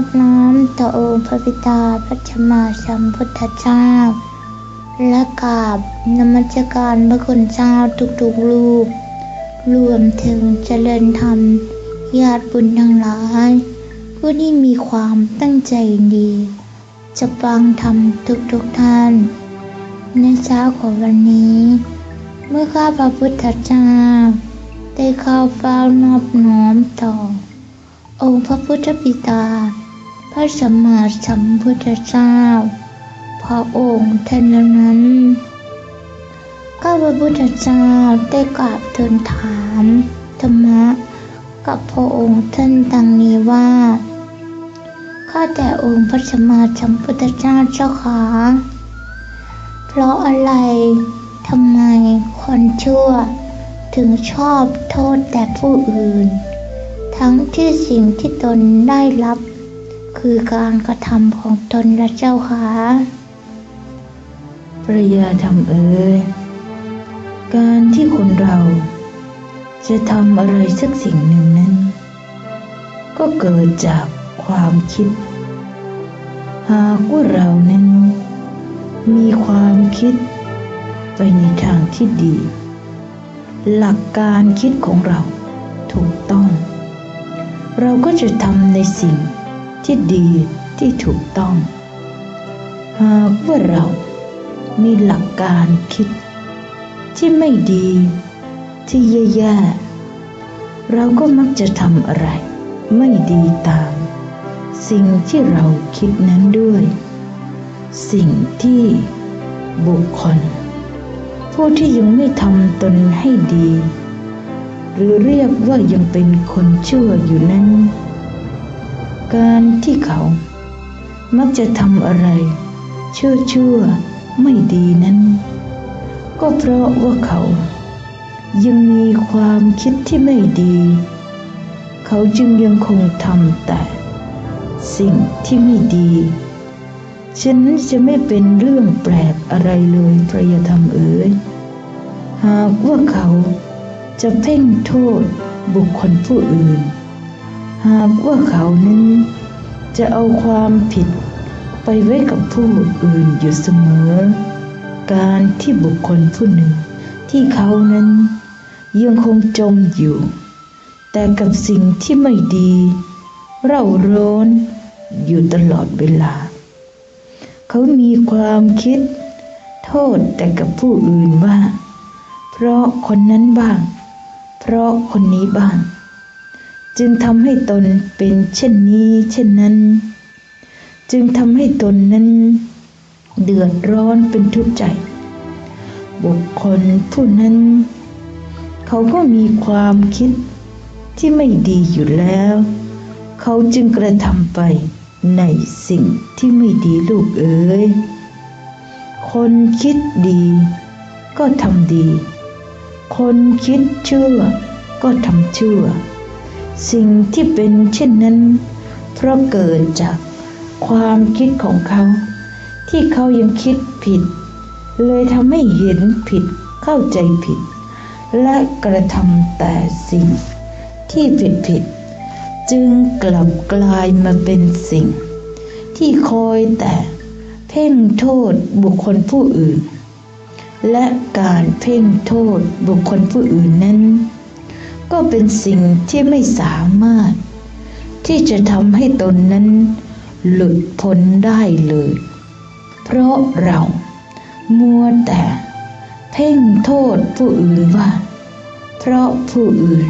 นับน้อมต่อองค์พระบิดาพระชมาสัมพุทธเจ้า และกราบนมัสการพระคุณเจ้าทุกๆรูป รวมถึงเจริญธรรมญาติบุญทั้งหลาย ผู้ที่มีความตั้งใจดี จะฟังธรรมทุกๆท่าน ในเช้าของวันนี้ เมื่อข้าพระพุทธเจ้า ได้เข้าเฝ้านอบน้อมต่อองค์พระพุทธบิดา พระสัมมาสัมพุทธเจ้า พระองค์ท่านนั้นข้าพระพุทธเจ้าได้กราบทูลถามธรรมะกับพระองค์ท่านดังนี้ว่าข้าแต่องค์พระสัมมาสัมพุทธเจ้าเจ้าขาเพราะอะไรทำไมคนชั่วถึงชอบโทษแต่ผู้อื่น ทั้งที่สิ่งที่ตนได้รับ คือการกระทำของตนและเจ้าขาพระยาธรรมเอ๋ยการที่คนเราจะทำอะไรสักสิ่งหนึ่งนั้น ก็เกิดจากความคิด หากว่าเรานั้น มีความคิดไปในทางที่ดี หลักการคิดของเราถูกต้อง เราก็จะทำในสิ่ง ที่ดีที่ถูกต้อง หากว่าเรามีหลักการคิด ที่ไม่ดี ที่แย่ๆเราก็มักจะทำอะไร ไม่ดีตาม สิ่งที่เราคิดนั้นด้วย สิ่งที่บุคคล ผู้ที่ยังไม่ทำตนให้ดี หรือเรียกว่ายังเป็นคนชั่วอยู่นั้น การที่เขา มักจะทำอะไร ชั่วชั่วไม่ดีนั้น ก็เพราะว่าเขา ยังมีความคิดที่ไม่ดี เขาจึงยังคงทำแต่ สิ่งที่ไม่ดีฉะนั้นจะไม่เป็นเรื่องแปลกอะไรเลยพระยาธรรมเอ๋ยหากว่าเขาจะเพ่งโทษบุคคลผู้อื่น หากว่าเขานั้นจะเอาความผิดไปไว้กับผู้อื่นอยู่เสมอ การที่บุคคลผู้หนึ่งที่เขานั้นยังคงจมอยู่ แต่กับสิ่งที่ไม่ดี เร่าร้อนอยู่ตลอดเวลา เขามีความคิดโทษแต่กับผู้อื่นว่า เพราะคนนั้นบ้าง เพราะคนนี้บ้าง จึงทำให้ตนเป็นเช่นนี้เช่นนั้น จึงทำให้ตนนั้น เดือดร้อนเป็นทุกข์ใจ บุคคลผู้นั้น เขาก็มีความคิดที่ไม่ดีอยู่แล้ว เขาจึงกระทำไปในสิ่งที่ไม่ดีลูกเอ๋ย คนคิดดี ก็ทำดี คนคิดเชั่วก็ทำเชั่ว สิ่งที่เป็นเช่นนั้น เพราะเกิดจากความคิดของเขา ที่เขายังคิดผิด เลยทำให้เห็นผิดเข้าใจผิด และกระทำแต่สิ่งที่ผิดผิด จึงกลับกลายมาเป็นสิ่ง ที่คอยแต่เพ่งโทษบุคคลผู้อื่น และการเพ่งโทษบุคคลผู้อื่นนั้น ก็เป็นสิ่งที่ไม่สามารถ ที่จะทำให้ตนนั้น หลุดพ้นได้เลย เพราะเรามัวแต่ เพ่งโทษผู้อื่นว่า เพราะผู้อื่น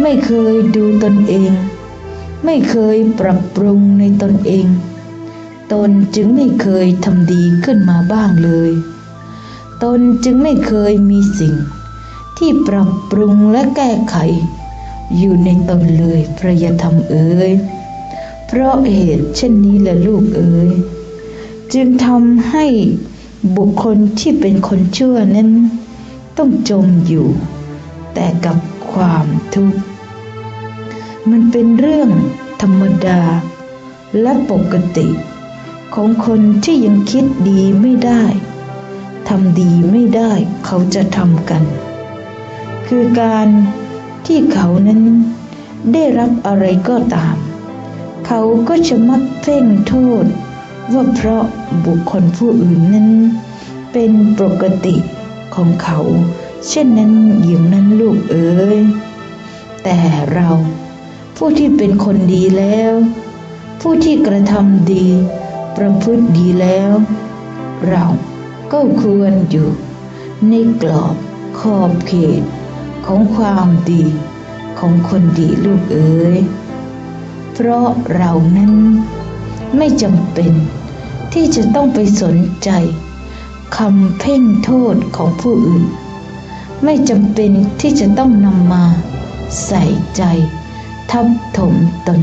ไม่เคยดูตนเอง ไม่เคยปรับปรุงในตนเอง ตนจึงไม่เคยทำดีขึ้นมาบ้างเลย ตนจึงไม่เคยมีสิ่ง ที่ปรับปรุงและแก้ไข อยู่ในตนเลยพระยธรรมเอ๋ยเพราะเหตุเช่นนี้แหละลูกเอ๋ยจึงทำให้บุคคลที่เป็นคนชั่วนั้น ต้องจมอยู่ แต่กับความทุกข์มันเป็นเรื่องธรรมดาและปกติ ของคนที่ยังคิดดีไม่ได้ทำดีไม่ได้เขาจะทำกัน คือการที่เขานั้นได้รับอะไรก็ตาม เขาก็จะมักเพ่งโทษ ว่าเพราะบุคคลผู้อื่นนั้น เป็นปกติของเขา เช่นนั้นอย่างนั้นลูกเอ๋ยแต่เราผู้ที่เป็นคนดีแล้ว ผู้ที่กระทำดี ประพฤติดีแล้ว เราก็ควรอยู่ในกรอบขอบเขต ของความดีของคนดีลูกเอ๋ย เพราะเรานั้นไม่จำเป็นที่จะต้องไปสนใจคำเพ่งโทษของผู้อื่น ไม่จำเป็นที่จะต้องนำมาใส่ใจทับถมตน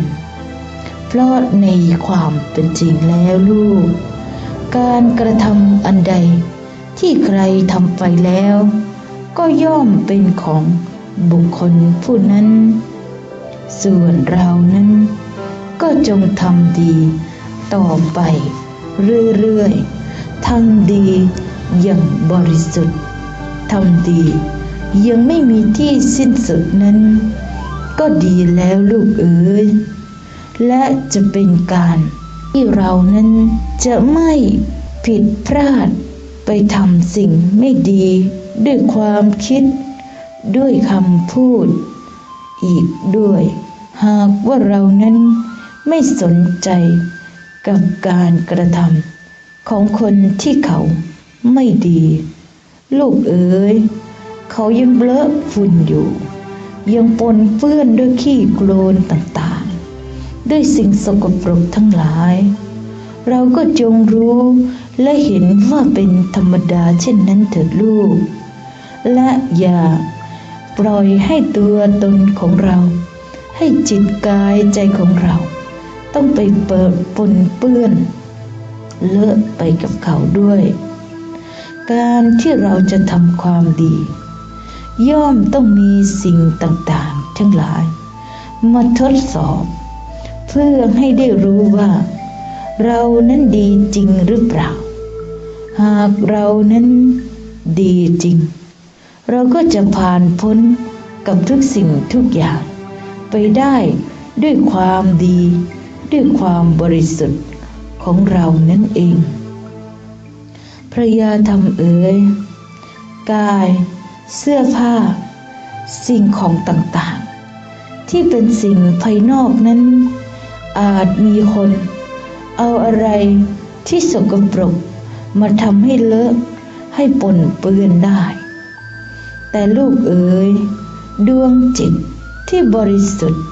เพราะในความเป็นจริงแล้วลูก การกระทำอันใดที่ใครทำไปแล้ว ก็ย่อมเป็นของบุคคลผู้นั้น ส่วนเรานั้น ก็จงทำดี ต่อไปเรื่อยๆทำดีอย่างบริสุทธิ์ทำดี ยังไม่มีที่สิ้นสุดนั้น ก็ดีแล้วลูกเอ๋ยและจะเป็นการที่เรานั้นจะไม่ผิดพลาดไปทำสิ่งไม่ดี ด้วยความคิด ด้วยคำพูด อีกด้วย หากว่าเรานั้นไม่สนใจกับการกระทำของคนที่เขาไม่ดี ลูกเอ๋ยเขายังเบลอะฝุ่นอยู่ ยังปนเปื้อนด้วยขี้โคลนต่างๆ ด้วยสิ่งสกปรกทั้งหลาย เราก็จงรู้และเห็นว่าเป็นธรรมดาเช่นนั้นเถิดลูก และอย่าปล่อยให้ตัวตนของเรา ให้จิตกายใจของเรา ต้องไปเปิดปนเปื้อน เลอะไปกับเขาด้วย การที่เราจะทำความดี ย่อมต้องมีสิ่งต่างๆ ทั้งหลาย มาทดสอบ เพื่อให้ได้รู้ว่า เรานั้นดีจริงหรือเปล่า หากเรานั้นดีจริง เราก็จะผ่านพ้นกับทุกสิ่งทุกอย่าง ไปได้ด้วยความดี ด้วยความบริสุทธิ์ของเรานั่นเอง พระยาธรรมเอ๋ยกาย เสื้อผ้า สิ่งของต่างๆ ที่เป็นสิ่งภายนอกนั้น อาจมีคน เอาอะไรที่สกปรกมาทำให้เลอะให้ปนเปื้อนได้ แต่ลูกเอ๋ยดวงจิตที่บริสุทธิ์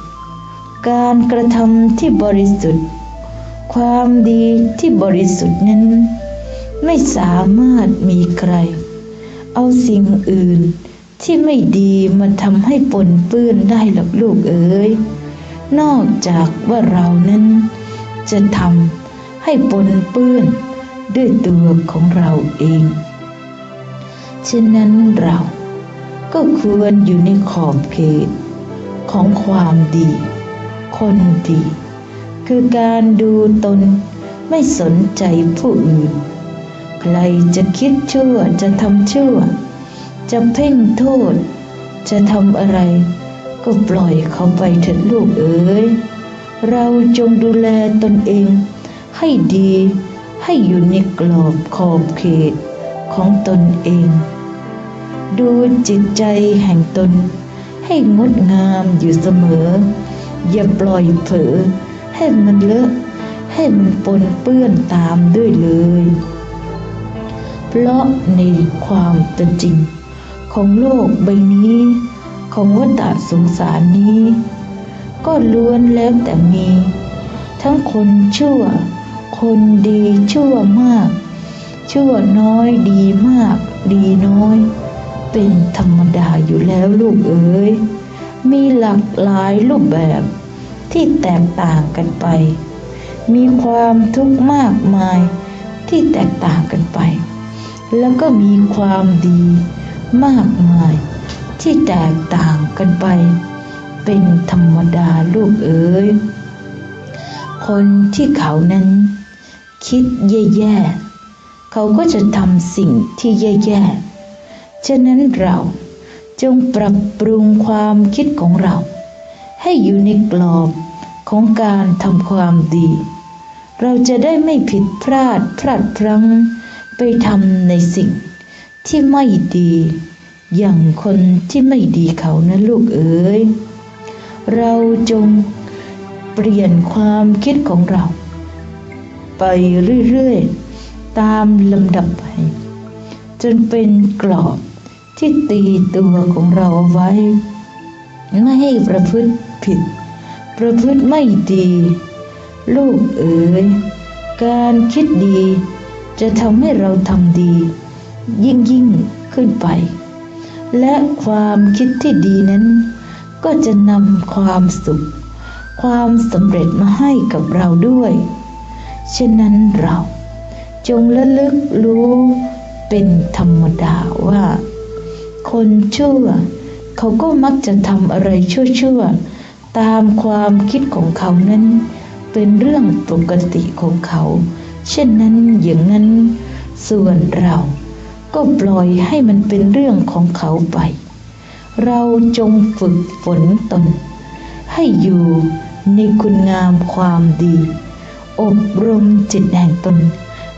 การกระทำที่บริสุทธิ์ ความดีที่บริสุทธิ์นั้น ไม่สามารถมีใคร เอาสิ่งอื่นที่ไม่ดีมาทำให้ปนเปื้อนได้หรอกลูกเอ๋ยนอกจากว่าเรานั้น จะทำให้ปนเปื้อนด้วยตัวของเราเอง ฉะนั้นเรา ก็ควรอยู่ในขอบเขตของความดี คนดี คือการดูตนไม่สนใจผู้อื่น ใครจะคิดชั่วจะทำชั่ว จะเพ่งโทษ จะทำอะไร ก็ปล่อยเขาไปเถิดลูกเอ๋ยเราจงดูแลตนเอง ให้ดีให้อยู่ในกรอบขอบเขตของตนเอง ดูจิตใจแห่งตน ให้งดงามอยู่เสมอ อย่าปล่อยเผลอให้มันเลอะให้มันปนเปื้อนตามด้วยเลย เพราะในความเป็นจริง ของโลกใบนี้ ของวัฏสงสารนี้ ก็ล้วนแล้วแต่มี ทั้งคนชั่ว คนดีชั่วมาก ชั่วน้อยดีมาก ดีน้อย เป็นธรรมดาอยู่แล้วลูกเอ๋ยมีหลากหลายรูปแบบที่แตกต่างกันไป มีความทุกข์มากมายที่แตกต่างกันไป แล้วก็มีความดีมากมายที่แตกต่างกันไป เป็นธรรมดาลูกเอ๋ยคนที่เขานั้น คิดแย่ๆ เขาก็จะทำสิ่งที่แย่ๆ ฉะนั้นเราจงปรับปรุงความคิดของเรา ให้อยู่ในกรอบของการทำความดี เราจะได้ไม่ผิดพลาดพลาดพลั้งไปทำในสิ่งที่ไม่ดี อย่างคนที่ไม่ดีเขานะลูกเอ๋ยเราจงเปลี่ยนความคิดของเรา ไปเรื่อยๆ ตามลำดับไป จนเป็นกรอบ ที่ตีตัวของเราเอาไว้ ไม่ให้ประพฤติผิด ประพฤติไม่ดี ลูกเอ๋ยการคิดดี จะทำให้เราทำดี ยิ่งยิ่งขึ้นไป และความคิดที่ดีนั้น ก็จะนำความสุข ความสำเร็จมาให้กับเราด้วยฉะนั้นเราจงระลึกรู้เป็นธรรมดาว่า คนชั่ว เขาก็มักจะทำอะไรชั่วๆ ตามความคิดของเขานั้น เป็นเรื่องปกติของเขา เช่นนั้นอย่างนั้น ส่วนเรา ก็ปล่อยให้มันเป็นเรื่องของเขาไป เราจงฝึกฝนตน ให้อยู่ในคุณงามความดี อบรมจิตแห่งตน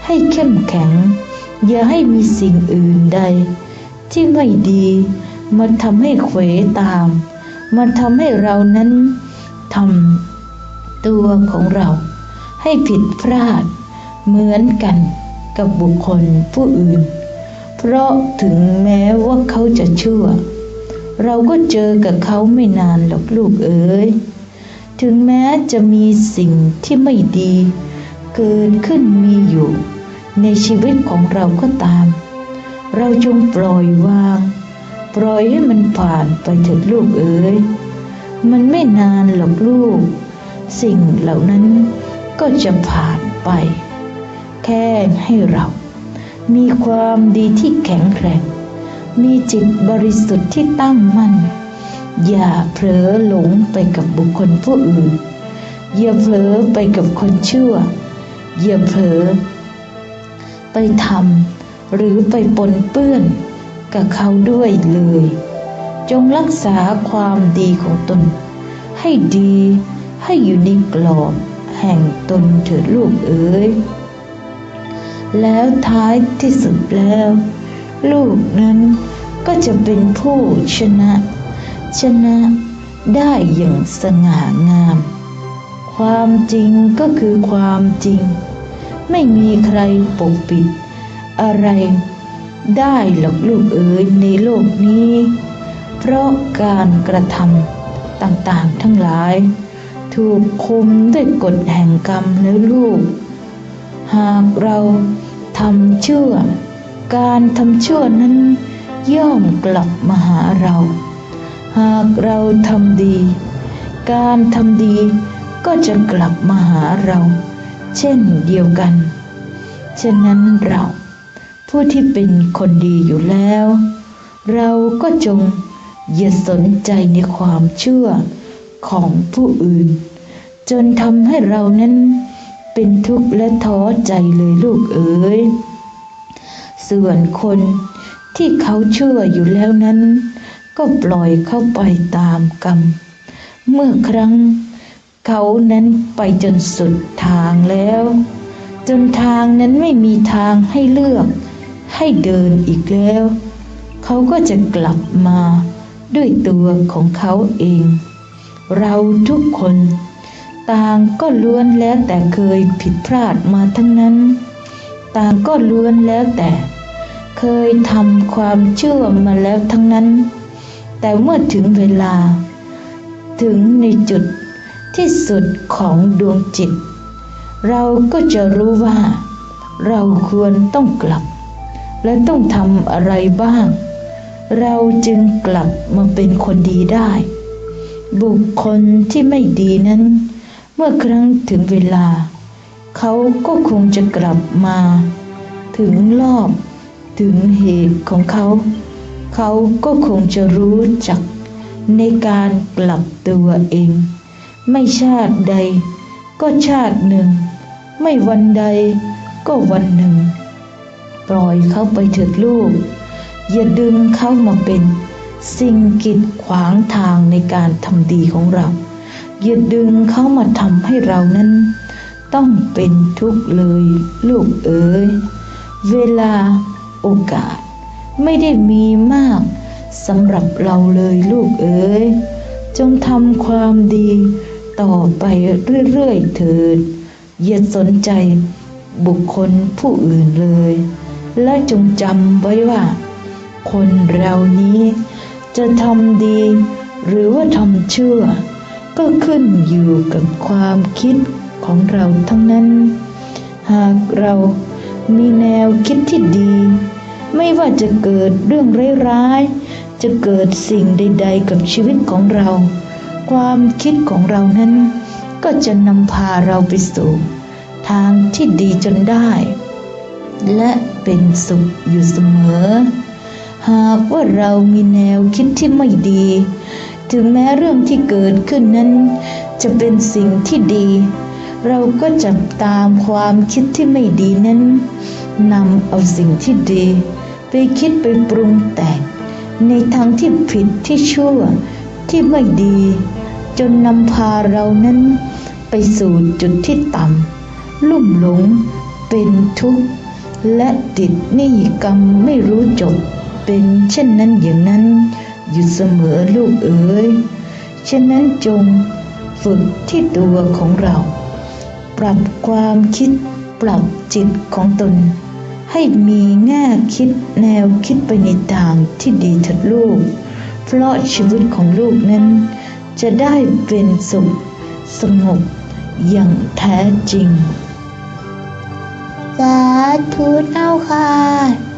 ให้เข้มแข็ง อย่าให้มีสิ่งอื่นใด ที่ไม่ดีมาทำให้เขวตามมาทำให้เรานั้นทำตัวของเรา ให้ผิดพลาด เหมือนกันกับบุคคลผู้อื่น เพราะถึงแม้ว่าเขาจะชั่ว เราก็เจอกับเขาไม่นานหรอกลูกเอ๋ยถึงแม้จะมีสิ่งที่ไม่ดี เกิดขึ้นมีอยู่ ในชีวิตของเราก็ตาม เราจงปล่อยวาง ปล่อยให้มันผ่านไปเถิดลูกเอ๋ยมันไม่นานหรอกลูก สิ่งเหล่านั้นก็จะผ่านไป แค่ให้เรา มีความดีที่แข็งแกร่ง มีจิตบริสุทธิ์ที่ตั้งมั่น อย่าเผลอหลงไปกับบุคคลผู้อื่น อย่าเผลอไปกับคนชั่ว อย่าเผลอไปทำ หรือไปปนเปื้อนกับเขาด้วยเลย จงรักษาความดีของตน ให้ดีให้อยู่ในกรอบแห่งตนเถิดลูกเอ๋ยแล้วท้ายที่สุดแล้ว ลูกนั้นก็จะเป็นผู้ชนะ ชนะได้อย่างสง่างาม ความจริงก็คือความจริง ไม่มีใครปกปิด อะไร ได้หรอกลูกเอ๋ยในโลกนี้ เพราะการกระทำต่างๆทั้งหลาย ถูกคุมด้วยกฎแห่งกรรมแล้วลูก หากเราทำชั่ว การทำชั่วนั้น ย่อมกลับมาหาเรา หากเราทำดี การทำดีก็จะกลับมาหาเรา เช่นเดียวกัน ฉะนั้นเรา ผู้ที่เป็นคนดีอยู่แล้ว เราก็จงอย่าสนใจในความเชั่วของผู้อื่น จนทำให้เรานั้นเป็นทุกข์และท้อใจเลยลูกเอ๋ยส่วนคนที่เขาเชั่วอยู่แล้วนั้น ก็ปล่อยเข้าไปตามกรรม เมื่อครั้งเขานั้นไปจนสุดทางแล้ว จนทางนั้นไม่มีทางให้เลือก ให้เดินอีกแล้ว เขาก็จะกลับมาด้วยตัวของเขาเอง เราทุกคน ต่างก็ล้วนแล้วแต่เคยผิดพลาดมาทั้งนั้น ต่างก็ล้วนแล้วแต่ เคยทำความเชื่อมาแล้วทั้งนั้น แต่เมื่อถึงเวลา ถึงในจุดที่สุดของดวงจิต เราก็จะรู้ว่า เราควรต้องกลับ และต้องทำอะไรบ้าง เราจึงกลับมาเป็นคนดีได้ บุคคลที่ไม่ดีนั้น เมื่อครั้งถึงเวลา เขาก็คงจะกลับมา ถึงรอบถึงเหตุของเขา เขาก็คงจะรู้จักในการกลับตัวเอง ไม่ชาติใด ก็ชาติหนึ่ง ไม่วันใดก็วันหนึ่ง ปล่อยเขาไปเถิดลูก อย่าดึงเข้ามาเป็นสิ่งกีดขวางทางในการทำดีของเรา อย่าดึงเข้ามาทำให้เรานั้น ต้องเป็นทุกข์เลยลูกเอ๋ยเวลาโอกาส ไม่ได้มีมากสำหรับเราเลยลูกเอ๋ยจงทำความดีต่อไปเรื่อยๆเถิดอย่าสนใจบุคคลผู้อื่นเลย และจงจำไว้ว่า คนเรานี้จะทำดี หรือว่าทำชั่ว ก็ขึ้นอยู่กับความคิดของเราทั้งนั้น หากเรามีแนวคิดที่ดี ไม่ว่าจะเกิดเรื่องร้ายๆจะเกิดสิ่งใด ๆ กับชีวิตของเรา ความคิดของเรานั้น ก็จะนำพาเราไปสู่ ทางที่ดีจนได้ และเป็นสุขอยู่เสมอ หากว่าเรามีแนวคิดที่ไม่ดี ถึงแม้เรื่องที่เกิดขึ้นนั้น จะเป็นสิ่งที่ดี เราก็จะตามความคิดที่ไม่ดีนั้นนำเอาสิ่งที่ดี ไปคิดไปปรุงแต่ง ในทางที่ผิดที่ชั่วที่ไม่ดี จนนำพาเรานั้นไปสู่จุดที่ต่ำลุ่มหลงเป็นทุกข์ และติดหนี้กรรมไม่รู้จบ เป็นเช่นนั้นอย่างนั้น อยู่เสมอลูกเอ๋ยฉะนั้นจงฝึกที่ตัวของเรา ปรับความคิดปรับจิตของตน ให้มีแง่คิดแนวคิดไปในทางที่ดีเถิดลูก เพราะชีวิตของลูกนั้น จะได้เป็นสุขสงบอย่างแท้จริง สาธุเจ้าค่ะ